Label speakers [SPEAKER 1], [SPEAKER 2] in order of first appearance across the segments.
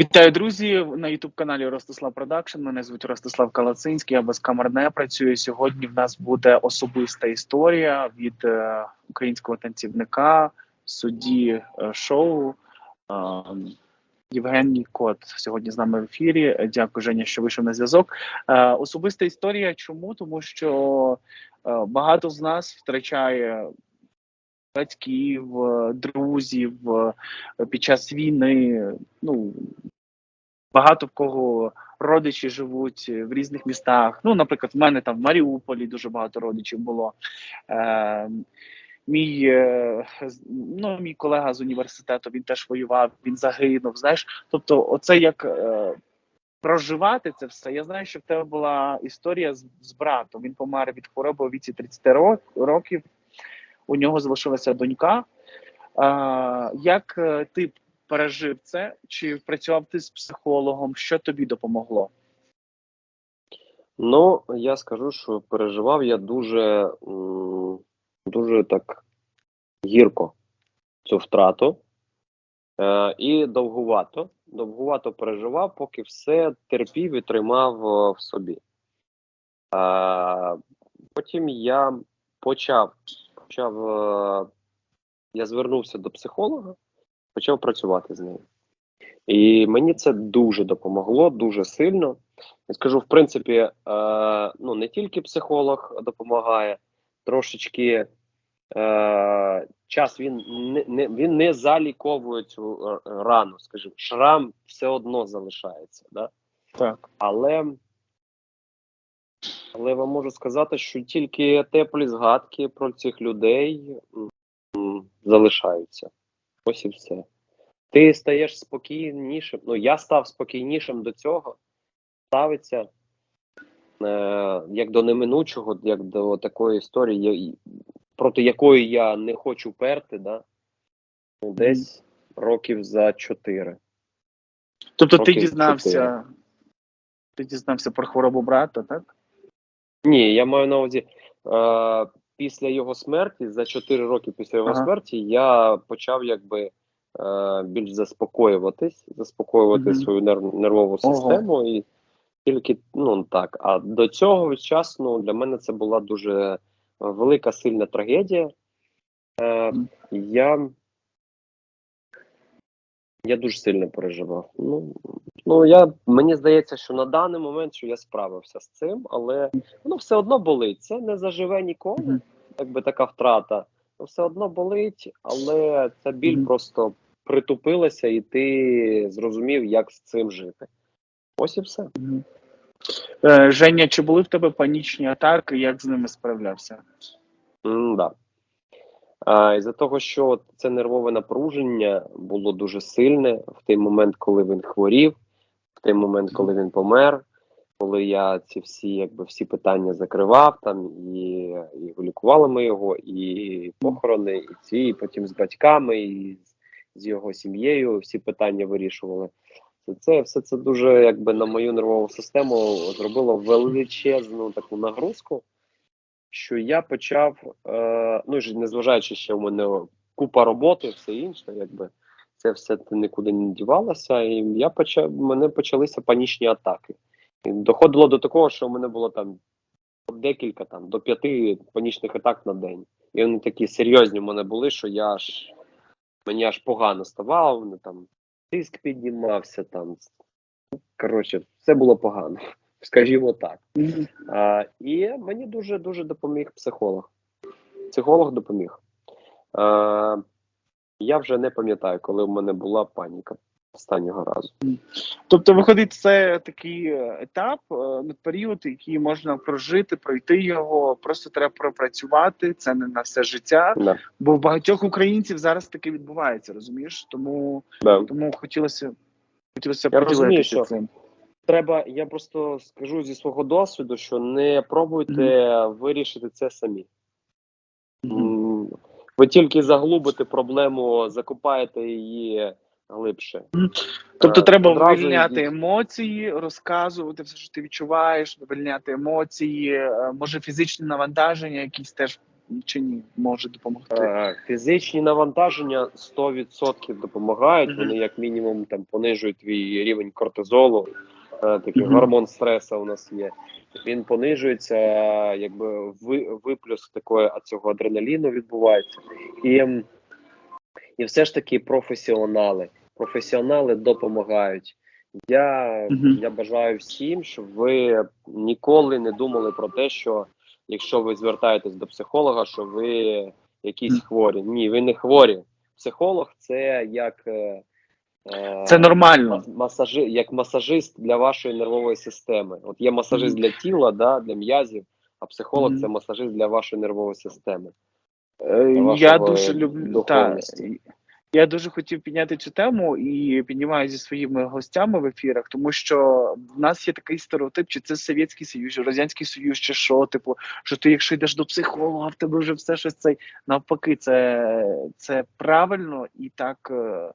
[SPEAKER 1] Вітаю, друзі! На youtube каналі Ростислав Продакшн. Мене звуть Ростислав Калацинський. Я без камер не працюю. Сьогодні в нас буде особиста історія від е, українського танцівника, судді е, шоу е, Євгеній Кот. Сьогодні з нами в ефірі. Дякую, Женя, що вийшов на зв'язок. Е, особиста історія. Чому? Тому що е, багато з нас втрачає батьків, е, друзів е, під час війни. Ну багато в кого родичі живуть в різних містах. Ну, наприклад, в мене там в Маріуполі дуже багато родичів було. Е, Мій е, ну, мій колега з університету він теж воював, він загинув. Знаєш, тобто, оце як е, проживати це все. Я знаю, що в тебе була історія з, з братом. Він помер від хвороби у віці 30 ро- років. У нього залишилася донька. А, як е, ти пережив це? Чи працював ти з психологом? Що тобі допомогло?
[SPEAKER 2] Ну, я скажу, що переживав я дуже, дуже так гірко цю втрату. Е, і довгувато. Довгувато переживав, поки все терпів і тримав е, в собі. Е, потім я почав, почав е, я звернувся до психолога, почав працювати з ним. І мені це дуже допомогло, дуже сильно. Я скажу, в принципі, е, ну не тільки психолог допомагає, трошечки е, час він не, не він не заліковує цю е, рану, скажімо, шрам все одно залишається. Да?
[SPEAKER 1] Так.
[SPEAKER 2] Але, але вам можу сказати, що тільки теплі згадки про цих людей залишаються. Ось і все. Ти стаєш спокійнішим. Ну, я став спокійнішим до цього. Ставиться е, як до неминучого, як до такої історії, проти якої я не хочу перти, да? Ну, десь років за чотири.
[SPEAKER 1] Тобто ти дізнався,
[SPEAKER 2] чотири.
[SPEAKER 1] ти дізнався про хворобу брата, так?
[SPEAKER 2] Ні, я маю на увазі. Е, після його смерті, за 4 роки після його
[SPEAKER 1] Ага.
[SPEAKER 2] смерті, я почав якби е, більш заспокоюватись, заспокоювати
[SPEAKER 1] Мгм.
[SPEAKER 2] свою нерв, нервову
[SPEAKER 1] Ого.
[SPEAKER 2] систему. І тільки ну так. А до цього часу ну, для мене це була дуже велика сильна трагедія. Е, я, я дуже сильно переживав. Ну, ну я мені здається, що на даний момент що я справився з цим, але воно все одно болить. Це не заживе ніколи, якби така втрата. Ну, все одно болить, але ця біль просто притупилася, і ти зрозумів, як з цим жити. Ось і все.
[SPEAKER 1] Е, Женя, чи були в тебе панічні атаки? Як з ними справлявся?
[SPEAKER 2] М, да. А, із-за того, що це нервове напруження було дуже сильне в той момент, коли він хворів, в той момент, коли він помер, коли я ці всі, якби всі питання закривав там, і, і лікували ми його, і похорони, і ці, і потім з батьками, і з, його сім'єю всі питання вирішували. Це все це дуже якби на мою нервову систему зробило величезну таку нагрузку що я почав, е, ну ж незважаючи, що в мене купа роботи, все інше, якби це все нікуди не дівалося, і я почав, мене почалися панічні атаки. І доходило до такого, що в мене було там декілька там до п'яти панічних атак на день. І вони такі серйозні в мене були, що я аж мені аж погано ставало, там тиск піднімався, там коротше, все було погано, скажімо так. А, і мені дуже дуже допоміг психолог. Психолог допоміг. А, я вже не пам'ятаю, коли в мене була паніка останнього разу.
[SPEAKER 1] Тобто, виходить, це такий етап, е, період, який можна прожити, пройти його. Просто треба пропрацювати. Це не на все життя.
[SPEAKER 2] Да,
[SPEAKER 1] Бо в багатьох українців зараз таке відбувається, розумієш? Тому
[SPEAKER 2] да.
[SPEAKER 1] тому хотілося хотілося поділитися цим.
[SPEAKER 2] Треба, я просто скажу зі свого досвіду, що не пробуйте вирішити це самі. М, Ви тільки заглубите проблему, закопаєте її глибше.
[SPEAKER 1] Тобто
[SPEAKER 2] Е,
[SPEAKER 1] треба
[SPEAKER 2] одразу
[SPEAKER 1] вивільняти
[SPEAKER 2] йдіть.
[SPEAKER 1] емоції, розказувати все, що ти відчуваєш, вивільняти емоції, е, може фізичне навантаження, якісь теж чи ні може допомогти?
[SPEAKER 2] Е, Фізичні навантаження 100% допомагають.
[SPEAKER 1] Мгм.
[SPEAKER 2] Вони як мінімум там понижують твій рівень кортизолу. Е, Такий гормон стресу у нас є. Він понижується, якби ви- виплюс такої а цього адреналіну відбувається. І, і все ж таки професіонали. Професіонали допомагають. Я,
[SPEAKER 1] Мгм.
[SPEAKER 2] я бажаю всім, щоб ви ніколи не думали про те, що якщо ви звертаєтесь до психолога, що ви якісь хворі. Ні, ви не хворі. Психолог це як, е,
[SPEAKER 1] Це нормально.
[SPEAKER 2] мас- масажи, як масажист для вашої нервової системи. От є масажист
[SPEAKER 1] Мгм.
[SPEAKER 2] для тіла, да, для м'язів, а психолог
[SPEAKER 1] Мгм.
[SPEAKER 2] це масажист для вашої нервової системи.
[SPEAKER 1] Е, Я дуже люблю та, я дуже хотів підняти цю тему і піднімаю зі своїми гостями в ефірах, тому що в нас є такий стереотип, чи це Совєтський Союз, чи Радянський Союз, чи що, типу, що ти, якщо йдеш до психолога, в тебе вже все щось цей навпаки, це, це правильно і так, е,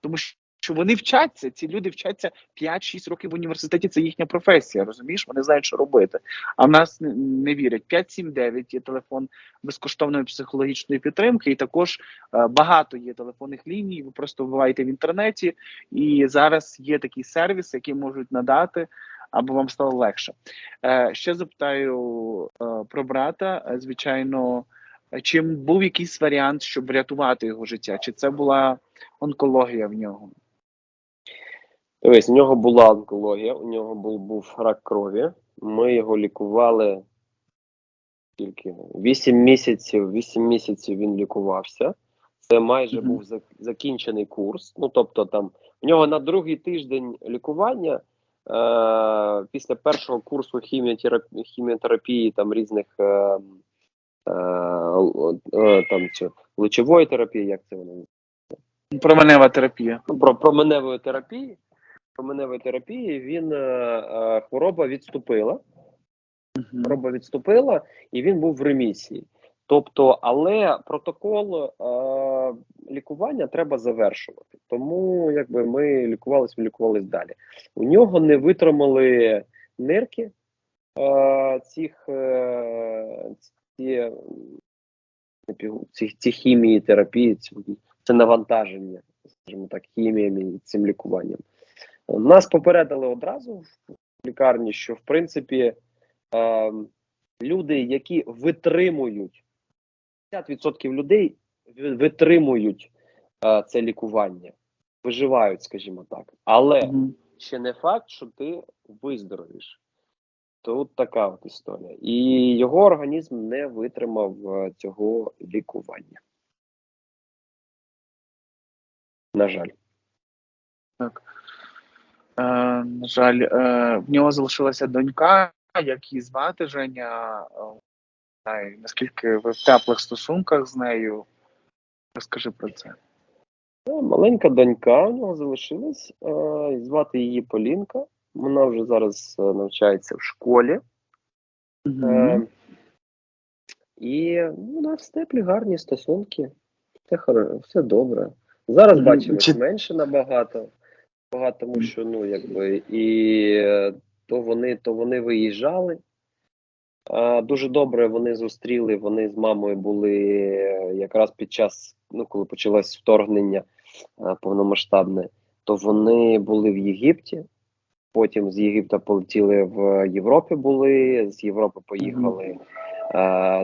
[SPEAKER 1] тому що. Що вони вчаться, ці люди вчаться 5-6 років в університеті, це їхня професія, розумієш? Вони знають, що робити. А в нас не, вірять. 579 є телефон безкоштовної психологічної підтримки, і також е, багато є телефонних ліній. Ви просто вбиваєте в інтернеті, і зараз є такі сервіси, які можуть надати, аби вам стало легше. Е, ще запитаю е, про брата. Звичайно, чим був якийсь варіант, щоб врятувати його життя? Чи це була онкологія в нього?
[SPEAKER 2] Дивись, у нього була онкологія, у нього був, був рак крові. Ми його лікували тільки 8 місяців. 8 місяців він лікувався. Це майже був закінчений курс. Ну тобто, там в нього на другий тиждень лікування. Е, після першого курсу хіміотерапії, хіміотерапії там різних е, е, е, там чи лучової терапії, як це воно
[SPEAKER 1] Променева терапія.
[SPEAKER 2] ну, про променевої терапії. Променевої терапії він е, е, хвороба відступила. Хвороба відступила, і він був в ремісії. Тобто, але протокол е, лікування треба завершувати. Тому якби ми лікувалися, ми лікувалися далі. У нього не витримали нирки е, цих, е, ці, ці, ці хімії, терапії, ці, це навантаження, скажімо так, хіміями цим лікуванням. Нас попередили одразу в лікарні, що в принципі е, люди, які витримують 50% людей витримують е, це лікування, виживають, скажімо так. Але
[SPEAKER 1] Мгм.
[SPEAKER 2] ще не факт, що ти виздоровіш. Тут така от історія. І його організм не витримав е, цього лікування. На жаль.
[SPEAKER 1] Так. Е, на жаль, е, в нього залишилася донька, як її звати Женя. Е, знаю, наскільки ви в теплих стосунках з нею? Розкажи про це.
[SPEAKER 2] Маленька донька у нього залишилась. Звати її Полінка. Вона вже зараз навчається в школі. Е, І ну, у нас теплі, гарні стосунки. Все, хоро- все добре. Зараз бачимось
[SPEAKER 1] Чи-
[SPEAKER 2] менше набагато. Багато, тому що ну якби і е, то вони, то вони виїжджали. А, дуже добре вони зустріли. Вони з мамою були е, якраз під час, ну коли почалось вторгнення е, повномасштабне, то вони були в Єгипті. Потім з Єгипта полетіли в Європі. Були з Європи поїхали е,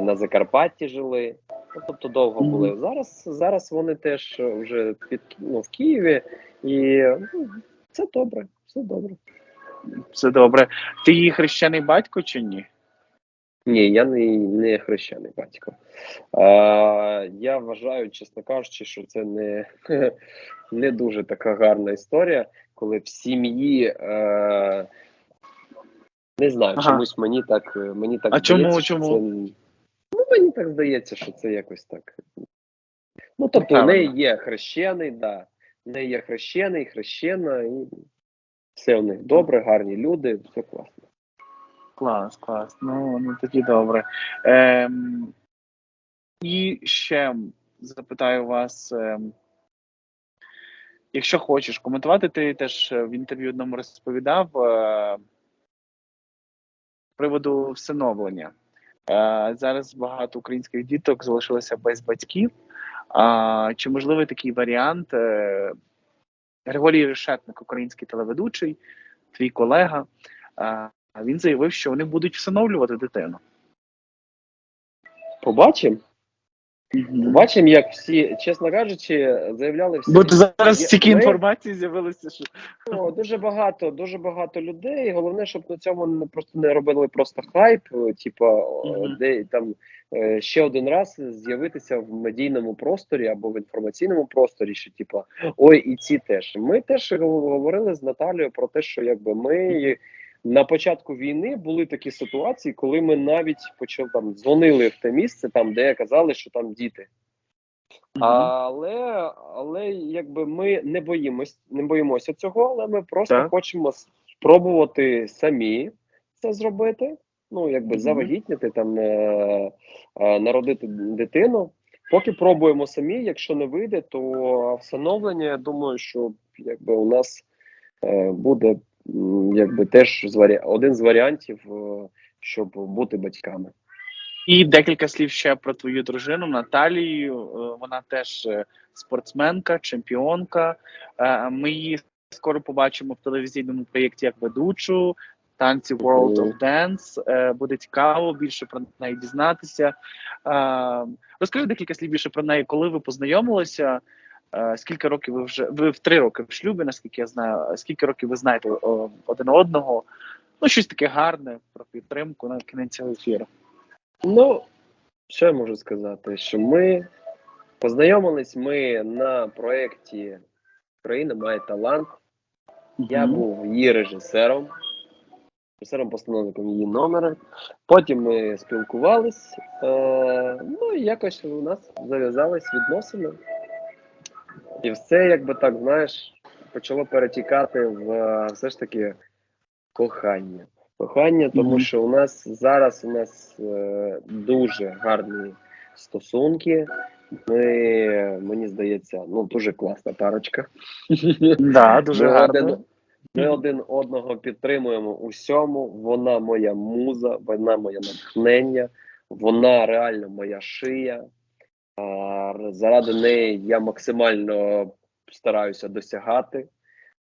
[SPEAKER 2] на Закарпатті. Жили. Ну, тобто довго були. Зараз зараз вони теж вже під ну, в Києві, і ну, це добре, все добре.
[SPEAKER 1] Все добре. Ти її хрещений батько чи ні?
[SPEAKER 2] Ні, я не, не хрещений батько. А, я вважаю, чесно кажучи, що це не, не дуже така гарна історія, коли в сім'ї. Е, не знаю,
[SPEAKER 1] Ага.
[SPEAKER 2] чомусь мені так мені так
[SPEAKER 1] А чому-
[SPEAKER 2] здається, що
[SPEAKER 1] чому?
[SPEAKER 2] Це, ну, мені так здається, що це якось так. Ну, тобто, в неї є хрещений, да. Неї є хрещений, хрещена, і все в них добре, гарні люди, все класно.
[SPEAKER 1] Клас, клас. Ну, ну тоді добре. Ем, і ще запитаю вас, ем, якщо хочеш коментувати, ти теж в інтерв'ю одному розповідав е, приводу всиновлення. Е, Зараз багато українських діток залишилося без батьків. А, Чи можливий такий варіант? Е, Григорій Решетник, український телеведучий, твій колега, він заявив, що вони будуть всиновлювати дитину.
[SPEAKER 2] Побачимо. Побачимо, як всі, чесно кажучи, заявляли всі.
[SPEAKER 1] Бо зараз стільки інформації з'явилося, що
[SPEAKER 2] О, дуже багато, дуже багато людей. Головне, щоб на цьому не просто не робили просто хайп. е, Типа, о,
[SPEAKER 1] Мгм.
[SPEAKER 2] де там е, ще один раз з'явитися в медійному просторі або в інформаційному просторі, що типа ой, і ці теж. Ми теж говорили з Наталією про те, що якби ми. На початку війни були такі ситуації, коли ми навіть почали там дзвонили в те місце, там де казали, що там діти. Але, але якби ми не боїмось, не боїмося цього, але ми просто
[SPEAKER 1] Так.
[SPEAKER 2] хочемо спробувати самі це зробити. Ну, якби
[SPEAKER 1] Мгм.
[SPEAKER 2] завагітніти, там е, е, народити дитину. Поки пробуємо самі, якщо не вийде, то встановлення, я думаю, що якби у нас е, буде якби теж один з варіантів, е, щоб бути батьками.
[SPEAKER 1] І декілька слів ще про твою дружину Наталію. Е, Вона теж е, спортсменка, чемпіонка. Ми її скоро побачимо в телевізійному проєкті як ведучу. Танці World of Dance. Буде цікаво більше про неї дізнатися. Розкажи декілька слів більше про неї, коли ви познайомилися. Е, Скільки років ви вже ви в три роки в шлюбі, наскільки я знаю. Скільки років ви знаєте один одного? Ну, щось таке гарне про підтримку на кінець ефіру.
[SPEAKER 2] Ну, що я можу сказати? Що ми познайомились ми на проєкті Україна має талант. Я
[SPEAKER 1] Мгм.
[SPEAKER 2] був її режисером, режисером-постановником її номера. Потім ми спілкувались. Е, ну і якось у нас зав'язались відносини. І все, якби так, знаєш, почало перетікати в все ж таки кохання. Кохання, тому
[SPEAKER 1] Мгм.
[SPEAKER 2] що у нас зараз у нас е, дуже гарні стосунки. Ми, мені здається, ну дуже класна парочка.
[SPEAKER 1] Да, дуже
[SPEAKER 2] Ми
[SPEAKER 1] гарно.
[SPEAKER 2] один, ми один одного підтримуємо у всьому. Вона моя муза, вона моє натхнення, вона реально моя шия. А, заради неї я максимально стараюся досягати,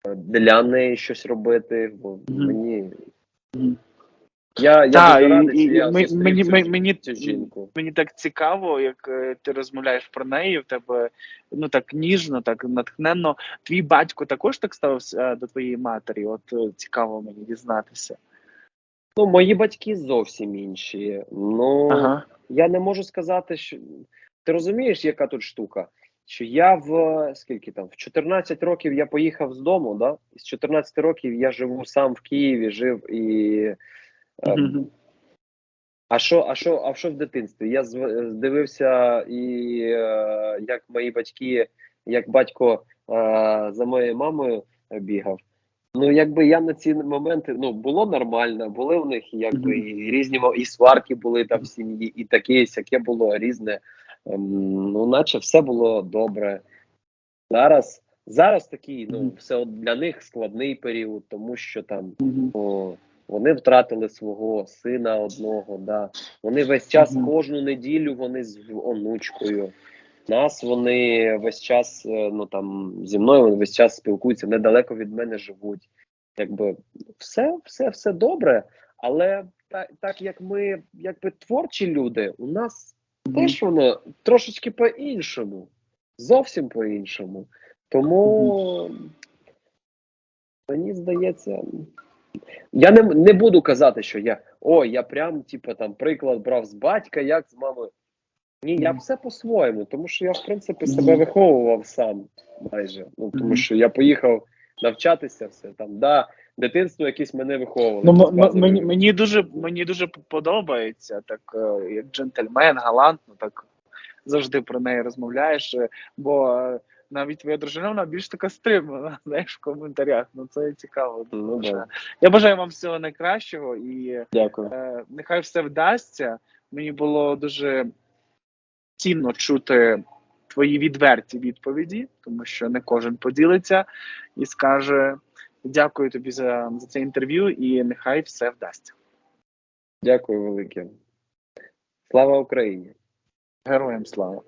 [SPEAKER 2] е, для неї щось робити. Бо мені я, я
[SPEAKER 1] Так,
[SPEAKER 2] дуже радий,
[SPEAKER 1] і
[SPEAKER 2] що я
[SPEAKER 1] ми-
[SPEAKER 2] зустрів
[SPEAKER 1] мені-
[SPEAKER 2] цю,
[SPEAKER 1] мені- мені-
[SPEAKER 2] цю жінку.
[SPEAKER 1] Мені так цікаво, як е, ти розмовляєш про неї. В тебе ну так ніжно, так натхненно. Твій батько також так ставився е, до твоєї матері. От е, цікаво мені дізнатися.
[SPEAKER 2] Ну, мої батьки зовсім інші. Ну
[SPEAKER 1] Ага.
[SPEAKER 2] я не можу сказати, що ти розумієш, яка тут штука? Що я в скільки там в 14 років я поїхав з дому, да? З 14 років я живу сам в Києві, жив і. ем, А що, а що, а що в дитинстві? Я дивився, і е, як мої батьки, як батько е, за моєю мамою бігав. Ну, якби я на ці моменти ну було нормально, були в них якби і різні і сварки були там в сім'ї, і таке, і сяке було різне. Ем, ну, наче все було добре. Зараз, зараз такий, ну, все для них складний період, тому що там о, вони втратили свого сина одного. Да. Вони весь час, кожну неділю вони з онучкою. Нас вони весь час, е, ну там зі мною вони весь час спілкуються, недалеко від мене живуть. Якби все, все, все добре. Але так, так як ми, якби творчі люди, у нас теж воно трошечки по-іншому. Зовсім по-іншому. Тому мені здається, я не, не буду казати, що я о, я прям, типу, там приклад брав з батька, як з мамою. Ні, я все по-своєму, тому що я, в принципі, себе виховував сам майже. Ну, тому що я поїхав навчатися все там. Да, дитинство якесь мене виховувало.
[SPEAKER 1] Ну,
[SPEAKER 2] базові
[SPEAKER 1] мені, мені дуже мені дуже подобається так, е, як джентльмен, галантно, так завжди про неї розмовляєш. е, Бо е, навіть твоя дружина вона більш така стримана, знаєш, в коментарях. Ну це цікаво.
[SPEAKER 2] Ну, да.
[SPEAKER 1] Я бажаю вам всього найкращого і
[SPEAKER 2] Дякую.
[SPEAKER 1] е, нехай все вдасться. Мені було дуже цінно чути твої відверті відповіді, тому що не кожен поділиться і скаже дякую тобі за, за це інтерв'ю, і нехай все вдасться.
[SPEAKER 2] Дякую велике. Слава Україні!
[SPEAKER 1] Героям слава!